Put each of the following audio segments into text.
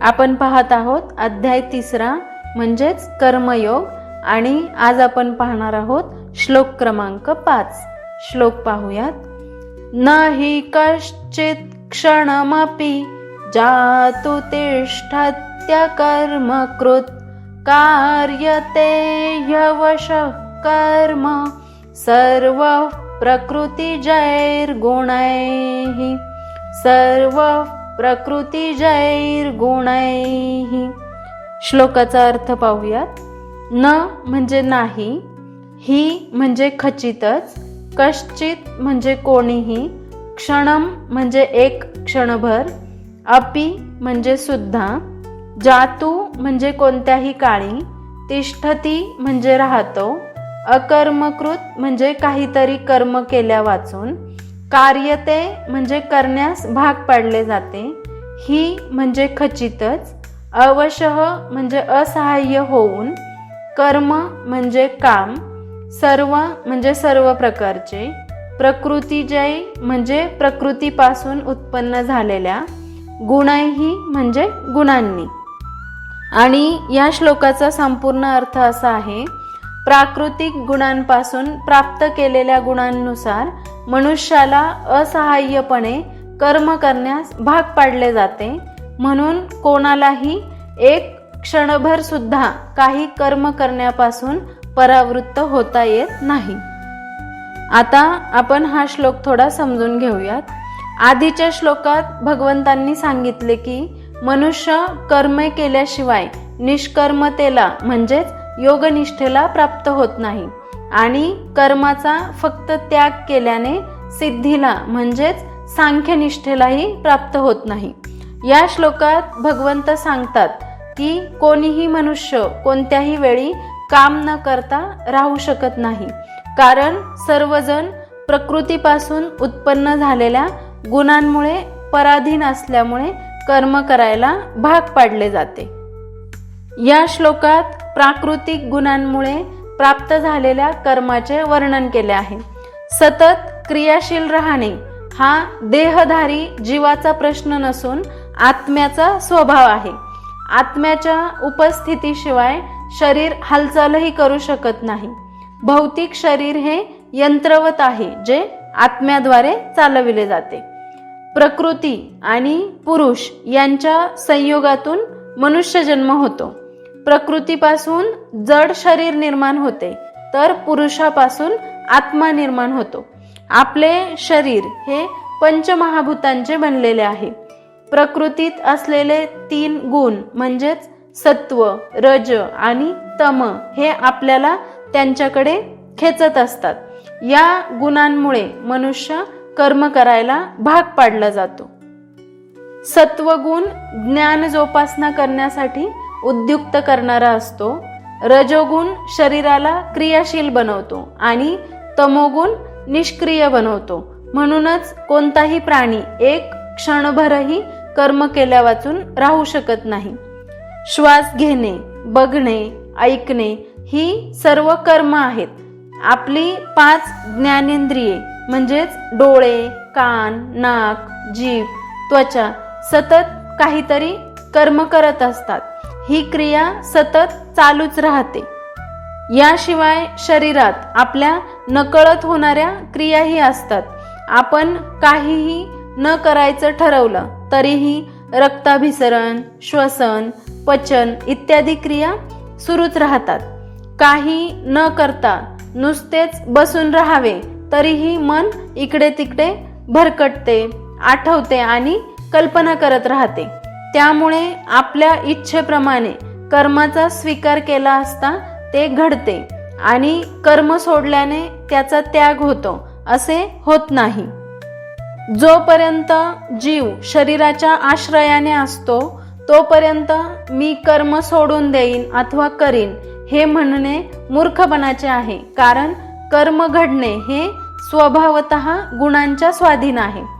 आपण पाहत आहोत अध्याय तिसरा म्हणजेच कर्मयोग. आणि आज आपण पाहणार आहोत श्लोक क्रमांक पाच. श्लोक पाहूयात. नाही कश्चित क्षणमपि जातु तिष्ठत्य कर्मकृत कार्यते यवश कर्म. सर्व प्रकृतिजैर्गुणैः सर्व प्रकृतिजैर्गुणैः श्लोकाचा अर्थ पाहूयात. न म्हणजे नाही ही म्हणजे खचितच कश्चित म्हणजे कोणीही क्षणम म्हणजे एक क्षणभर अपि म्हणजे सुद्धा जातू म्हणजे कोणत्याही काळी तिष्ठती म्हणजे राहतो अकर्मकृत म्हणजे काहीतरी कर्म केल्या वाचून कार्यते म्हणजे करण्यास भाग पाडले जाते. ही म्हणजे खचितच. अवशः म्हणजे असहाय्य होऊन. कर्म म्हणजे काम. सर्व म्हणजे सर्व प्रकारचे. प्रकृतीजय म्हणजे प्रकृतीपासून उत्पन्न झालेल्या. गुणही म्हणजे गुणांनी. आणि या श्लोकाचा संपूर्ण अर्थ असा आहे. प्राकृतिक गुणांपासून प्राप्त केलेल्या गुणांनुसार मनुष्याला असहाय्यपणे कर्म करण्यास भाग पाडले जाते. म्हणून कोणालाही एक क्षणभर सुद्धा काही कर्म करण्यापासून परावृत्त होता येत नाही. आता आपण हा श्लोक थोडा समजून घेऊयात. आधीच्या श्लोकात भगवंतांनी सांगितले की मनुष्य कर्मे केल्याशिवाय निष्कर्मतेला म्हणजेच योगनिष्ठेला प्राप्त होत नाही. आणि कर्माचा फक्त त्याग केल्याने सिद्धीला म्हणजेच सांख्यनिष्ठेलाही प्राप्त होत नाही. या श्लोकात भगवंत सांगतात की कोणीही मनुष्य कोणत्याही वेळी काम न करता राहू शकत नाही. कारण सर्वजण प्रकृतीपासून उत्पन्न झालेल्या गुणांमुळे पराधीन असल्यामुळे कर्म करायला भाग पाडले जाते. या श्लोकात प्राकृतिक गुणांमुळे प्राप्त झालेल्या कर्माचे वर्णन केले आहे. सतत क्रियाशील राहणे हा देहधारी जीवाचा प्रश्न नसून आत्म्याचा स्वभाव आहे. आत्म्याच्या उपस्थितीशिवाय शरीर हालचालही करू शकत नाही. भौतिक शरीर हे यंत्रवत आहे जे आत्म्याद्वारे चालविले जाते. प्रकृती आणि पुरुष यांच्या संयोगातून मनुष्यजन्म होतो. प्रकृतीपासून जड शरीर निर्माण होते तर पुरुषापासून आत्मा निर्माण होतो. आपले शरीर हे पंचमहाभूतांचे बनलेले आहे. प्रकृतीत असलेले तीन गुण म्हणजेच सत्व रज आणि तम हे आपल्याला त्यांच्याकडे खेचत असतात. या गुणांमुळे मनुष्य कर्म करायला भाग पाडला जातो. सत्वगुण ज्ञान जोपासना करण्यासाठी उद्युक्त करणारा असतो. रजोगुण शरीराला क्रियाशील बनवतो आणि तमोगुण निष्क्रिय बनवतो. म्हणूनच कोणताही प्राणी एक क्षणभरही कर्म केल्या वाचून राहू शकत नाही. श्वास घेणे बघणे ऐकणे ही सर्व कर्म आहेत. आपली पाच ज्ञानेंद्रिये म्हणजेच डोळे कान नाक जीभ त्वचा सतत काहीतरी कर्म करत असतात. ही क्रिया सतत चालूच राहते. याशिवाय शरीरात आपल्या नकळत होणाऱ्या क्रियाही असतात. आपण काहीही न करायचं ठरवलं तरीही रक्ताभिसरण श्वसन पचन इत्यादी क्रिया सुरूच राहतात. काही न करता नुसतेच बसून राहावे तरीही मन इकडे तिकडे भरकटते आठवते आणि कल्पना करत राहते. त्यामुळे आपल्या इच्छेप्रमाणे कर्माचा स्वीकार केला असता ते घडते आणि कर्म सोडल्याने त्याचा त्याग होतो असे होत नाही. जोपर्यंत जीव शरीराच्या आश्रयाने असतो तोपर्यंत मी कर्म सोडून देईन अथवा करीन हे म्हणणे मूर्खपणाचे आहे कारण कर्म घडणे हे स्वभावत गुणांच्या स्वाधीन आहे.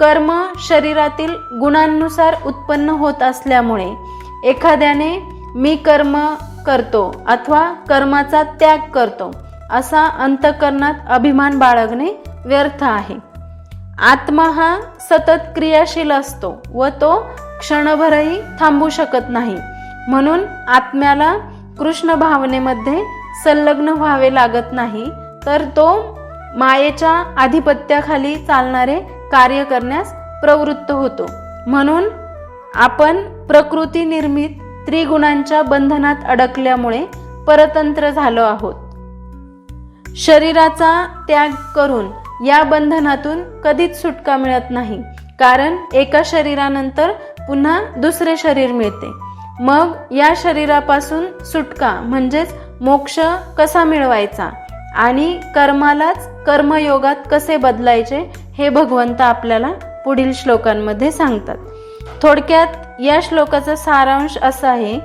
कर्म शरीरातील गुणांनुसार उत्पन्न होत असल्यामुळे एखाद्याने मी कर्म करतो अथवा कर्माचा त्याग करतो असा अंतकरणात अभिमान बाळगणे व्यर्थ आहे. आत्मा हा सतत क्रियाशील असतो व तो क्षणभरही थांबू शकत नाही. म्हणून आत्म्याला कृष्ण भावनेमध्ये संलग्न व्हावे लागत नाही तर तो मायेच्या आधिपत्याखाली चालणारे कार्य करण्यास प्रवृत्त होतो. म्हणून आपण प्रकृती निर्मित त्रिगुणांच्या बंधनात अडकल्यामुळे परतंत्र झालो आहोत. शरीराचा त्याग करून या बंधनातून कधीच सुटका मिळत नाही कारण एका शरीरानंतर पुन्हा दुसरे शरीर मिळते. मग या शरीरापासून सुटका म्हणजेच मोक्ष कसा मिळवायचा आणि कर्मालाच कर्मयोगात कसे बदलायचे हे भगवंत आपल्याला पुढील श्लोकांमध्ये सांगतात. थोडक्यात या श्लोकाचा सारांश असा आहे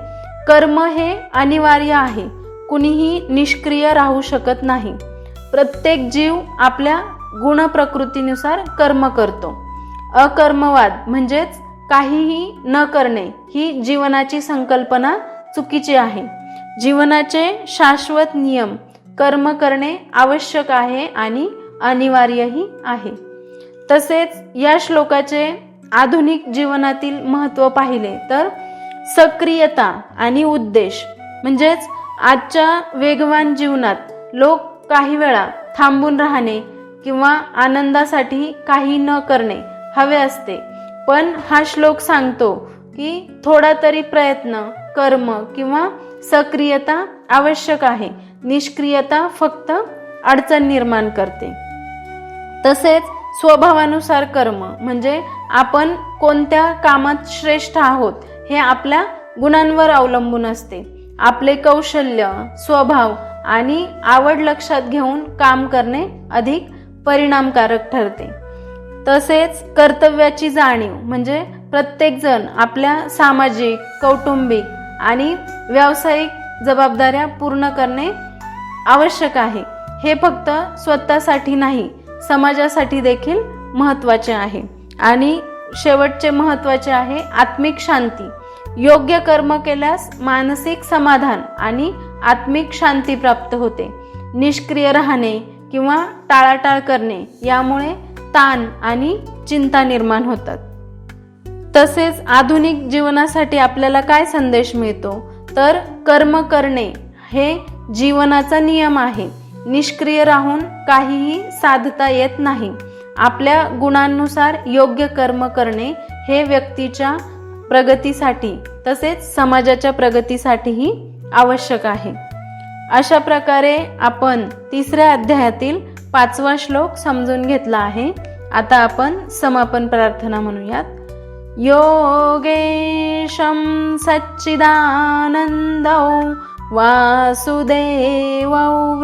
कर्म हे अनिवार्य आहे कुणीही निष्क्रिय राहू शकत नाही. प्रत्येक जीव आपल्या गुण प्रकृतीनुसार कर्म करतो. अकर्मवाद म्हणजेच काहीही न करणे ही जीवनाची संकल्पना चुकीची आहे. जीवनाचे शाश्वत नियम कर्म करणे आवश्यक आहे आणि अनिवार्यही आहे. तसेच या श्लोकाचे आधुनिक जीवनातील महत्त्व पाहिले तर सक्रियता आणि उद्देश म्हणजेच आजच्या वेगवान जीवनात लोक काही वेळा थांबून राहणे किंवा आनंदासाठी काही न करणे हवे असते. पण हा श्लोक सांगतो की थोडा तरी प्रयत्न कर्म किंवा सक्रियता आवश्यक आहे. निष्क्रियता फक्त अडचण निर्माण करते. तसेच स्वभावानुसार कर्म म्हणजे आपण कोणत्या कामात श्रेष्ठ आहोत हे आपल्या गुणांवर अवलंबून असते. आपले कौशल्य स्वभाव आणि आवड लक्षात घेऊन काम करणे अधिक परिणामकारक ठरते. तसेच कर्तव्याची जाणीव म्हणजे प्रत्येकजण आपल्या सामाजिक कौटुंबिक आणि व्यावसायिक जबाबदाऱ्या पूर्ण करणे आवश्यक आहे. हे फक्त स्वतःसाठी नाही समाजासाठी देखील महत्त्वाचे आहे. आणि शेवटचे महत्त्वाचे आहे आत्मिक शांती. योग्य कर्म केल्यास मानसिक समाधान आणि आत्मिक शांती प्राप्त होते. निष्क्रिय राहणे किंवा टाळाटाळ करणे यामुळे ताण आणि चिंता निर्माण होतात. तसेच आधुनिक जीवनासाठी आपल्याला काय संदेश मिळतो? तर कर्म करणे हे जीवनाचा नियम आहे. निष्क्रिय राहून काहीही साधता येत नाही. आपल्या गुणांनुसार योग्य कर्म करणे हे व्यक्तीच्या प्रगतीसाठी तसेच समाजाच्या प्रगतीसाठीही आवश्यक आहे. अशा प्रकारे आपण तिसऱ्या अध्यायातील पाचवा श्लोक समजून घेतला आहे. आता आपण समापन प्रार्थना म्हणूयात. योगेशं सच्चिदानन्दौ वासुदेवौ